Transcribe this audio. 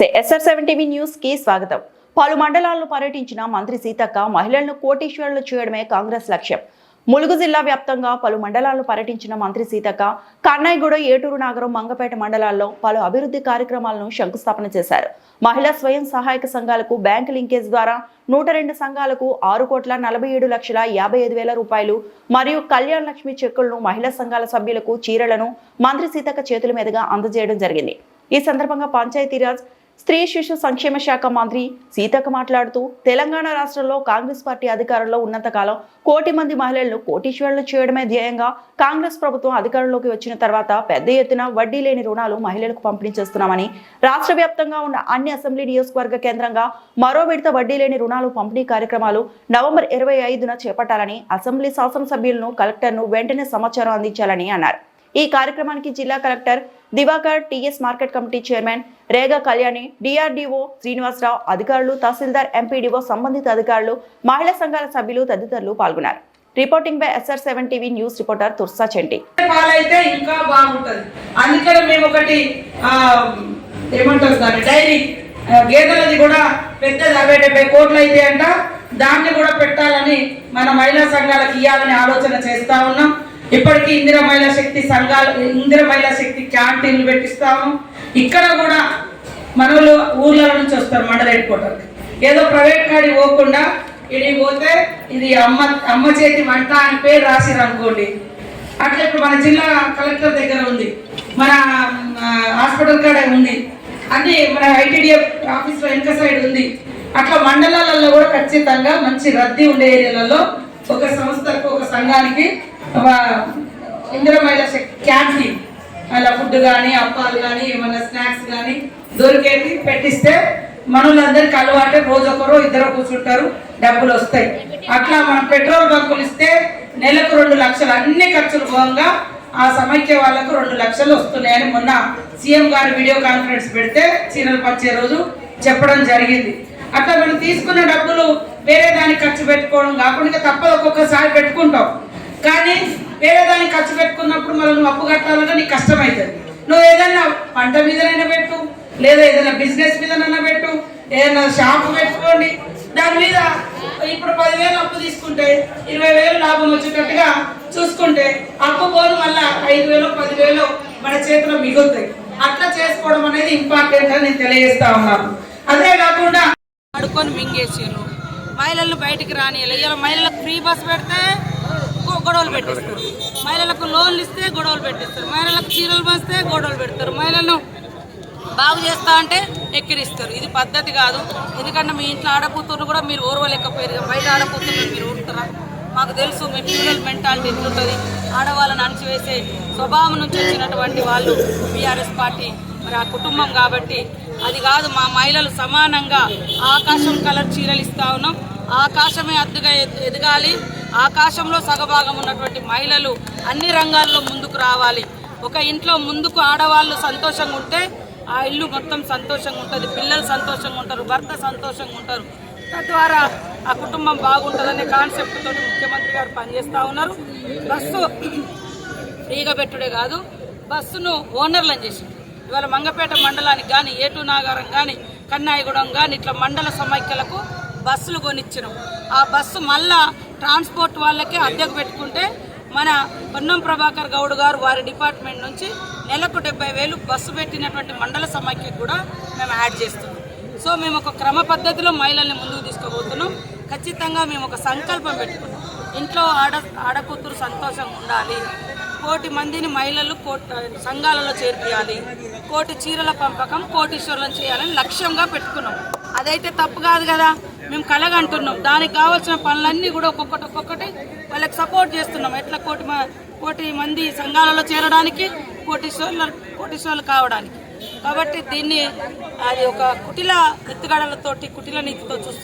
నమస్తే. SR seven TV న్యూస్కి స్వాగతం. పలు మండలాలను పర్యటించిన మంత్రి సీతక్క మహిళలను కోటీశ్వరులు చేయడమే కాంగ్రెస్ లక్ష్యం. ములుగు జిల్లా వ్యాప్తంగా పలు మండలాల్లో పర్యటించిన మంత్రి సీతక్క కన్నాయిగూడ ఏటూరు నాగరం మంగపేట మండలాల్లో పలు అభివృద్ధి కార్యక్రమాలను శంకుస్థాపన చేశారు. మహిళా స్వయం సహాయక సంఘాలకు బ్యాంక్ లింకేజ్ ద్వారా నూట రెండు సంఘాలకు ఆరు కోట్ల నలభై ఏడు లక్షల యాభై ఐదు వేల రూపాయలు మరియు కళ్యాణ్ లక్ష్మి చెక్కులను మహిళా సంఘాల సభ్యులకు చీరలను మంత్రి సీతక్క చేతుల మీదుగా అందజేయడం జరిగింది. ఈ సందర్భంగా పంచాయతీరాజ్ స్త్రీ శిశు సంక్షేమ శాఖ మంత్రి సీతక్క మాట్లాడుతూ తెలంగాణ రాష్ట్రంలో కాంగ్రెస్ పార్టీ అధికారంలో ఉన్నంతకాలం కోటి మంది మహిళలను కోటీశ్వరులు చేయడమే ధ్యేయంగా కాంగ్రెస్ ప్రభుత్వం అధికారంలోకి వచ్చిన తర్వాత పెద్ద ఎత్తున వడ్డీ లేని రుణాలు మహిళలకు పంపిణీ చేస్తున్నామని రాష్ట్ర వ్యాప్తంగా ఉన్న అన్ని అసెంబ్లీ నియోజకవర్గ కేంద్రంగా మరో విడత వడ్డీ లేని రుణాలు పంపిణీ కార్యక్రమాలు నవంబర్ ఇరవై ఐదున చేపట్టాలని అసెంబ్లీ శాసనసభ్యులను కలెక్టర్ను వెంటనే సమాచారం అందించాలని అన్నారు. ఈ కార్యక్రమానికి జిల్లా collector Divakar TS market committee chairman Rega Kalyani DRDO Srinivasarao అధికారులు తహసీల్దార్ ఎంపీడీఓ సంబంధిత అధికారులు మహిళా సంఘాల సభ్యులు తదితరులు పాల్గొన్నారు. Reporting by SR seven TV news reporter Tursa Chenti. పాలైతే ఇంకా మేము ఒకటి ఏమంటారు దాన్ని డైరీ గేదెలది కూడా పెద్దది అరవై డెబ్బై కోట్లు అయితే అంట దాన్ని కూడా పెట్టాలని మన మహిళా సంఘాలకు ఇవ్వాలని ఆలోచన చేస్తా ఉన్నాం. ఇప్పటికీ ఇందిర మహిళా శక్తి సంఘాలు ఇందిర మహిళా శక్తి క్యాంటీన్లు పెట్టిస్తాము. ఇక్కడ కూడా మనలు ఊర్ల నుంచి వస్తారు మండల హెడ్ క్వార్టర్కి. ఏదో ప్రైవేట్ కాడికి పోకుండా ఇది పోతే ఇది అమ్మ అమ్మ చేతి వంట అని పేరు రాసిరు అనుకోండి. అట్లా ఇప్పుడు మన జిల్లా కలెక్టర్ దగ్గర ఉంది. మన హాస్పిటల్ కాడ ఉంది. అన్ని మన ఐటీడీఎఫ్ ఆఫీస్ వెనుక సైడ్ ఉంది. అట్లా మండలాలలో కూడా ఖచ్చితంగా మంచి రద్దీ ఉండే ఏరియాలలో ఒక సంస్థకు ఒక సంఘానికి ఆ, క్యాంటీన్ అలా ఫుడ్ కానీ అప్పాలు కానీ ఏమన్నా స్నాక్స్ కానీ దొరికేది పెట్టిస్తే మనలందరికి అలవాటే. రోజు ఇద్దరు కూర్చుంటారు డబ్బులు వస్తాయి. అట్లా మనం పెట్రోల్ బంకులు ఇస్తే నెలకు రెండు లక్షలు అన్ని ఖర్చులు పోగా ఆ సమైక్య వాళ్ళకు రెండు లక్షలు వస్తున్నాయని మొన్న సీఎం గారు వీడియో కాన్ఫరెన్స్ పెడితే చీరలు పంచే రోజు చెప్పడం జరిగింది. అట్లా మనం తీసుకున్న డబ్బులు వేరే దానికి ఖర్చు పెట్టుకోవడం కాకుండా తప్పదు ఒక్కొక్కసారి పెట్టుకుంటాం. కానీ వేరే దానికి ఖర్చు పెట్టుకున్నప్పుడు మళ్ళీ నువ్వు అప్పు కట్టాలంటే నీకు కష్టమవుతుంది నువ్వు ఏదైనా పంట మీదనైనా పెట్టు లేదా ఏదైనా బిజినెస్ మీదనైనా పెట్టు ఏదైనా షాప్ పెట్టుకోండి. దాని మీద ఇప్పుడు పదివేలు అప్పు తీసుకుంటే ఇరవై వేలు లాభం వచ్చేటట్టుగా చూసుకుంటే అప్పు పోను వల్ల ఐదు వేలు పదివేలు మన చేతిలో మిగులుతాయి. అట్లా చేసుకోవడం అనేది ఇంపార్టెంట్ అని నేను తెలియజేస్తా ఉన్నాను. అదే కాకుండా అడుక్కొని మింగేసారు మహిళలు బయటికి రాని మహిళలకు ఫ్రీ బస్ పెడితే గొడవలు పెట్టిస్తారు. మహిళలకు లోన్లు ఇస్తే గొడవలు పెట్టిస్తారు. మహిళలకు చీరలు పంచితే గొడవలు పెడతారు. మహిళలను బాగు చేస్తా అంటే ఎక్కిరిస్తారు. ఇది పద్ధతి కాదు. ఎందుకంటే మీ ఇంట్లో ఆడకూతురు కూడా మీరు ఓర్వలేకపోయారు. బయట ఆడకూతురు మీరు ఊరుతారా మాకు తెలుసు మీ పిల్లల మెంటాలిటీ ఎట్లుంటుంది? ఆడవాళ్ళని అణచివేసే స్వభావం నుంచి వచ్చినటువంటి వాళ్ళు బీఆర్ఎస్ పార్టీ మరి ఆ కుటుంబం కాబట్టి. అది కాదు మా మహిళలు సమానంగా ఆకాశం కలర్ చీరలు ఇస్తా ఉన్నాం. ఆకాశమే అద్దుగా ఎదగాలి. ఆకాశంలో సగభాగం ఉన్నటువంటి మహిళలు అన్ని రంగాల్లో ముందుకు రావాలి. ఒక ఇంట్లో ముందుకు ఆడవాళ్ళు సంతోషంగా ఉంటే ఆ ఇల్లు మొత్తం సంతోషంగా ఉంటుంది. పిల్లలు సంతోషంగా ఉంటారు భర్త సంతోషంగా ఉంటారు. తద్వారా ఆ కుటుంబం బాగుంటుందనే కాన్సెప్ట్ తోటి ముఖ్యమంత్రి గారు పనిచేస్తూ ఉన్నారు. బస్సు ఫ్రీగా పెట్టుడే కాదు బస్సును ఓనర్లను చేసింది. ఇవాళ మంగపేట మండలానికి కానీ ఏటు నాగారం కానీ కన్నాయిగూడెం కానీ ఇట్లా మండల సమైక్యలకు బస్సులు కొనిచ్చినాం. ఆ బస్సు మళ్ళా ట్రాన్స్పోర్ట్ వాళ్ళకే అద్దెకు పెట్టుకుంటే మన పొన్నం ప్రభాకర్ గౌడ్ గారు వారి డిపార్ట్మెంట్ నుంచి నెలకు డెబ్బై వేలు బస్సు పెట్టినటువంటి మండల సమైక్యకు కూడా మేము యాడ్ చేస్తున్నాం. సో మేము ఒక క్రమ పద్ధతిలో మహిళల్ని ముందుకు తీసుకోబోతున్నాం ఖచ్చితంగా మేము ఒక సంకల్పం పెట్టుకున్నాం. ఇంట్లో ఆడ ఆడకూతురు సంతోషంగా ఉండాలి. కోటి మందిని మహిళలు కోటి సంఘాలలో చేర్పియాలి. కోటి చీరల పంపకం కోటీశ్వరులను చేయాలని లక్ష్యంగా పెట్టుకున్నాం. అదైతే తప్పు కాదు కదా. మేము కలగంటున్నాం. దానికి కావాల్సిన పనులన్నీ కూడా ఒక్కొక్కటి ఒక్కొక్కటి వాళ్ళకి సపోర్ట్ చేస్తున్నాం. ఎట్లా కోటి మ- కోటి మంది సంఘాలలో చేరడానికి కోటీశ్వర్లు కోటీశ్వర్లు కావడానికి. కాబట్టి దీన్ని అది ఒక కుటిల ఎత్తుగడలతోటి కుటిల నీతితో చూస్తున్నాం